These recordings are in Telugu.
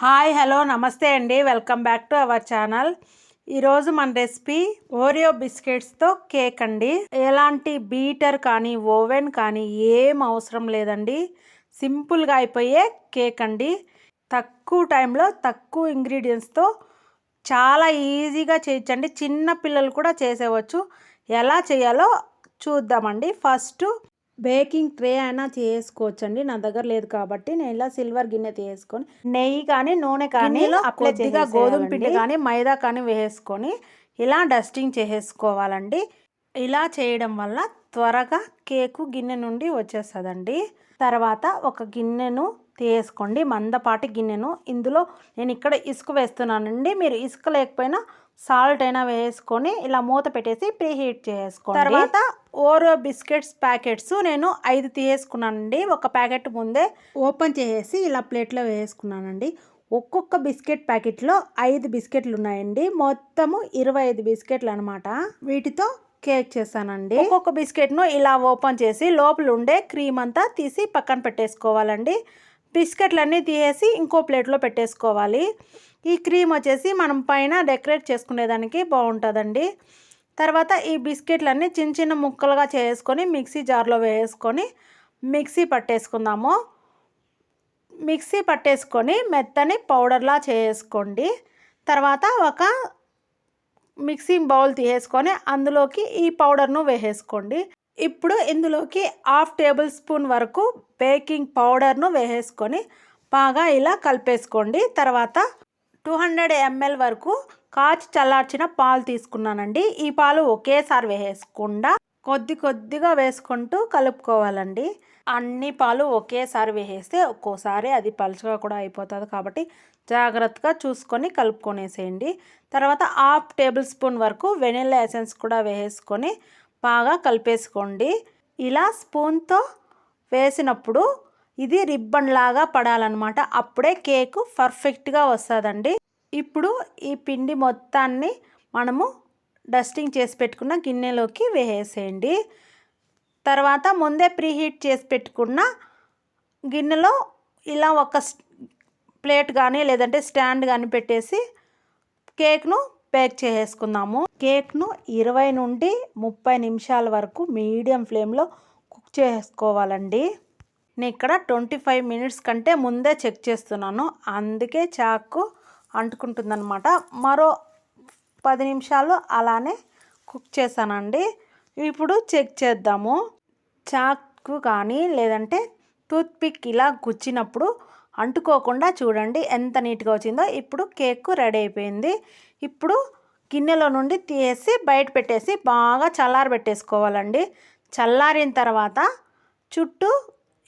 హాయ్ హలో నమస్తే అండి. Welcome back to our channel. ఈరోజు మన రెసిపీ ఓరియో బిస్కెట్స్తో కేక్ అండి. ఎలాంటి బీటర్ కానీ ఓవెన్ కానీ ఏం అవసరం లేదండి. సింపుల్గా అయిపోయే కేక్ అండి. తక్కువ టైంలో తక్కువ ఇంగ్రీడియంట్స్తో చాలా ఈజీగా చేయొచ్చండి చిన్న పిల్లలు కూడా చేసేవచ్చు. ఎలా చేయాలో చూద్దామండి. ఫస్ట్ బేకింగ్ ట్రే అయినా చేసుకోవచ్చండి. నా దగ్గర లేదు కాబట్టి నేను ఇలా సిల్వర్ గిన్నె తీసుకొని నెయ్యి కానీ నూనె కానీ కొద్దిగా గోధుమ పిండి కానీ మైదా కానీ వేసుకొని ఇలా డస్టింగ్ చేసేసుకోవాలండి. ఇలా చేయడం వల్ల త్వరగా కేకు గిన్నె నుండి వచ్చేస్తుందండి. తర్వాత ఒక గిన్నెను తీసుకోండి మందపాటి గిన్నెను ఇందులో నేను ఇక్కడ ఇసుక వేస్తున్నానండి. మీరు ఇసుక లేకపోయినా సాల్ట్ అయినా వేసుకొని ఇలా మూత పెట్టేసి ప్రీ హీట్ చేసుకోండి. తర్వాత ఓరో బిస్కెట్స్ ప్యాకెట్స్ నేను ఐదు తీసేసుకున్నానండి. ఒక ప్యాకెట్ ముందే ఓపెన్ చేసేసి ఇలా ప్లేట్లో వేసుకున్నానండి. ఒక్కొక్క బిస్కెట్ ప్యాకెట్లో ఐదు బిస్కెట్లు ఉన్నాయండి. మొత్తము ఇరవై ఐదు బిస్కెట్లు అనమాట వీటితో కేక్ చేస్తానండి ఒక్కొక్క బిస్కెట్ను ఇలా ఓపెన్ చేసి లోపల ఉండే క్రీమ్ అంతా తీసి పక్కన పెట్టేసుకోవాలండి. బిస్కెట్లన్నీ తీసేసి ఇంకో ప్లేట్లో పెట్టేసుకోవాలి. ఈ క్రీమ్ వచ్చేసి మనం పైన డెకరేట్ చేసుకునేదానికి బాగుంటుందండి. తర్వాత ఈ బిస్కెట్లన్నీ చిన్న చిన్న ముక్కలుగా చేసుకొని మిక్సీ జార్లో వేసుకొని మిక్సీ పట్టేసుకుందాము. మిక్సీ పట్టేసుకొని మెత్తని పౌడర్లా చేసుకోండి. తర్వాత ఒక మిక్సింగ్ బౌల్ తీసేసుకొని అందులోకి ఈ పౌడర్ను వేసేసుకోండి. ఇప్పుడు ఇందులోకి హాఫ్ టేబుల్ స్పూన్ వరకు బేకింగ్ పౌడర్ను వేసేసుకొని బాగా ఇలా కలిపేసుకోండి. తర్వాత టూ హండ్రెడ్ ఎంఎల్ వరకు కాచి చల్లార్చిన పాలు తీసుకున్నానండి. ఈ పాలు ఒకేసారి వేసేసుకుండా కొద్ది కొద్దిగా వేసుకుంటూ కలుపుకోవాలండి. అన్ని పాలు ఒకేసారి వేసేస్తే ఒక్కోసారి అది పలుచగా కూడా అయిపోతుంది కాబట్టి జాగ్రత్తగా చూసుకొని కలుపుకొనేసేయండి. తర్వాత హాఫ్ టేబుల్ స్పూన్ వరకు వెనిల్లా ఎసెన్స్ కూడా వేసుకొని బాగా కలిపేసుకోండి. ఇలా స్పూన్తో వేసినప్పుడు ఇది రిబ్బన్ లాగా పడాలన్నమాట. అప్పుడే కేకు పర్ఫెక్ట్గా వస్తుందండి. ఇప్పుడు ఈ పిండి మొత్తాన్ని మనము డస్టింగ్ చేసి పెట్టుకున్న గిన్నెలోకి వేసేయండి. తర్వాత ముందే ప్రీహీట్ చేసి పెట్టుకున్న గిన్నెలో ఇలా ఒక ప్లేట్ కానీ లేదంటే స్టాండ్ కానీ పెట్టేసి కేక్ను పేక్ చేసేసుకుందాము. కేక్ను ఇరవై నుండి ముప్పై నిమిషాల వరకు మీడియం ఫ్లేమ్లో కుక్ చేసుకోవాలండి. నేను ఇక్కడ ట్వంటీ ఫైవ్ మినిట్స్ కంటే ముందే చెక్ చేస్తున్నాను. అందుకే చాకు అంటుకుంటుందన్నమాట. మరో పది నిమిషాలు అలానే కుక్ చేశానండి. ఇప్పుడు చెక్ చేద్దాము. చాకు కానీ లేదంటే టూత్పిక్ ఇలా గుచ్చినప్పుడు అంటుకోకుండా చూడండి ఎంత నీట్గా వచ్చిందో. ఇప్పుడు కేక్ రెడీ అయిపోయింది. ఇప్పుడు గిన్నెలో నుండి తీసి బయట పెట్టేసి బాగా చల్లారి పెట్టేసుకోవాలండి. చల్లారిన తర్వాత చుట్టూ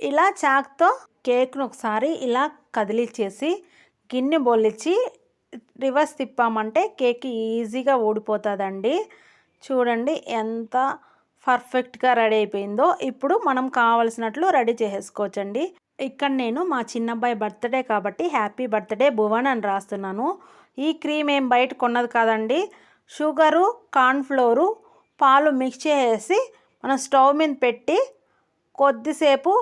ఇలా చాక్తో కేక్ను ఒకసారి ఇలా కదిలిచ్చేసి గిన్నె బొల్లిచ్చి రివర్స్ తిప్పామంటే కేక్ ఈజీగా ఊడిపోతుందండి. చూడండి ఎంత పర్ఫెక్ట్గా రెడీ అయిపోయిందో. ఇప్పుడు మనం కావలసినట్లు రెడీ చేసేసుకోవచ్చండి. ఇక్కడ నేను మా చిన్నబ్బాయి బర్త్డే కాబట్టి హ్యాపీ బర్త్డే భువన్ అని రాస్తున్నాను. ఈ క్రీమ్ ఏం బయట కొన్నది కాదండి. షుగరు కార్న్ఫ్లోరు పాలు మిక్స్ చేసి మనం స్టవ్ మీద పెట్టి కొద్దిసేపు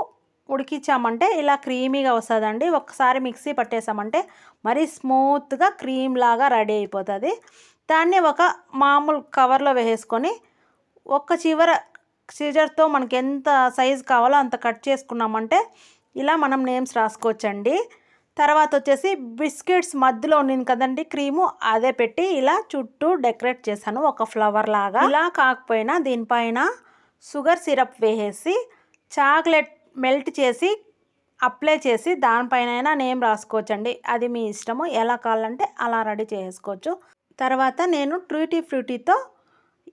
ఉడికించామంటే ఇలా క్రీమీగా వస్తుందండి. ఒకసారి మిక్సీ పట్టేసామంటే మరీ స్మూత్గా క్రీమ్ లాగా రెడీ అయిపోతుంది. దాన్ని ఒక మామూలు కవర్లో వేసుకొని ఒక చివర సీజర్తో మనకి ఎంత సైజు కావాలో అంత కట్ చేసుకున్నామంటే ఇలా మనం నేమ్స్ రాసుకోవచ్చండి. తర్వాత వచ్చేసి బిస్కెట్స్ మధ్యలో ఉంది కదండి క్రీము అదే పెట్టి ఇలా చుట్టూ డెకరేట్ చేశాను ఒక ఫ్లవర్ లాగా. ఇలా కాకపోయినా దీనిపైన షుగర్ సిరప్ వేసేసి చాక్లెట్ మెల్ట్ చేసి అప్లై చేసి దానిపైన నేమ్ రాసుకోవచ్చండి. అది మీ ఇష్టము ఎలా కావాలంటే అలా రెడీ చేసుకోవచ్చు. తర్వాత నేను ట్రూటీ ఫ్రూటీతో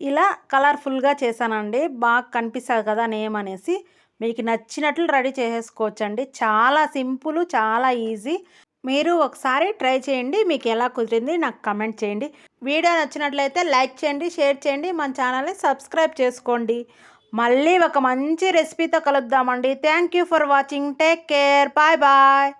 ఇలా కలర్ఫుల్గా చేశానండి. బాగా కనిపిస్తుంది కదా నేమ్ అనేసి. మీకు నచ్చినట్లు రెడీ చేసేసుకోవచ్చండి. చాలా సింపుల్ చాలా ఈజీ. మీరు ఒకసారి ట్రై చేయండి. మీకు ఎలా కుదిరింది నాకు కమెంట్ చేయండి. వీడియో నచ్చినట్లయితే లైక్ చేయండి షేర్ చేయండి. మన ఛానల్ని సబ్స్క్రైబ్ చేసుకోండి. మళ్ళీ ఒక మంచి రెసిపీతో కలుద్దామండి. Thank you for watching. Take care. Bye bye.